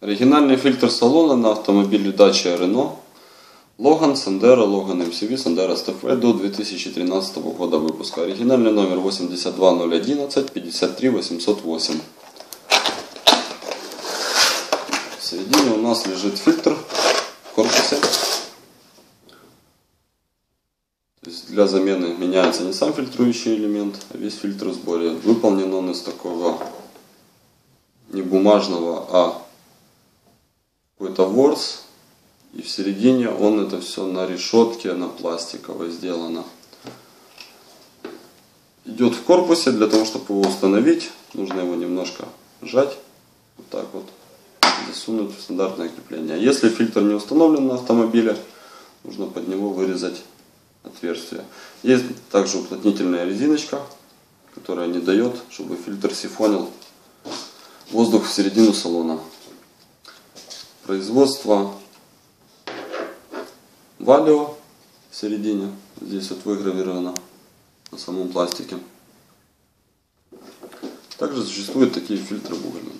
Оригинальный фильтр салона на автомобиле Dacia Renault. Logan, Sandero, Logan MCV, Sandero STF до 2013 года выпуска. Оригинальный номер 82011 53 808. В середине у нас лежит фильтр в корпусе. То есть для замены меняется не сам фильтрующий элемент, а весь фильтр в сборе. Выполнен он из такого не бумажного, а какой-то ворс. И в середине он это все на решетке, на пластиковой сделано. Идет в корпусе, для того, чтобы его установить, нужно его немножко сжать. Вот так вот. Засунуть в стандартное крепление. Если фильтр не установлен на автомобиле, нужно под него вырезать отверстие. Есть также уплотнительная резиночка, которая не дает, чтобы фильтр сифонил воздух в середину салона. Производство Валио в середине. Здесь вот выгравировано на самом пластике. Также существуют такие фильтры в угольном.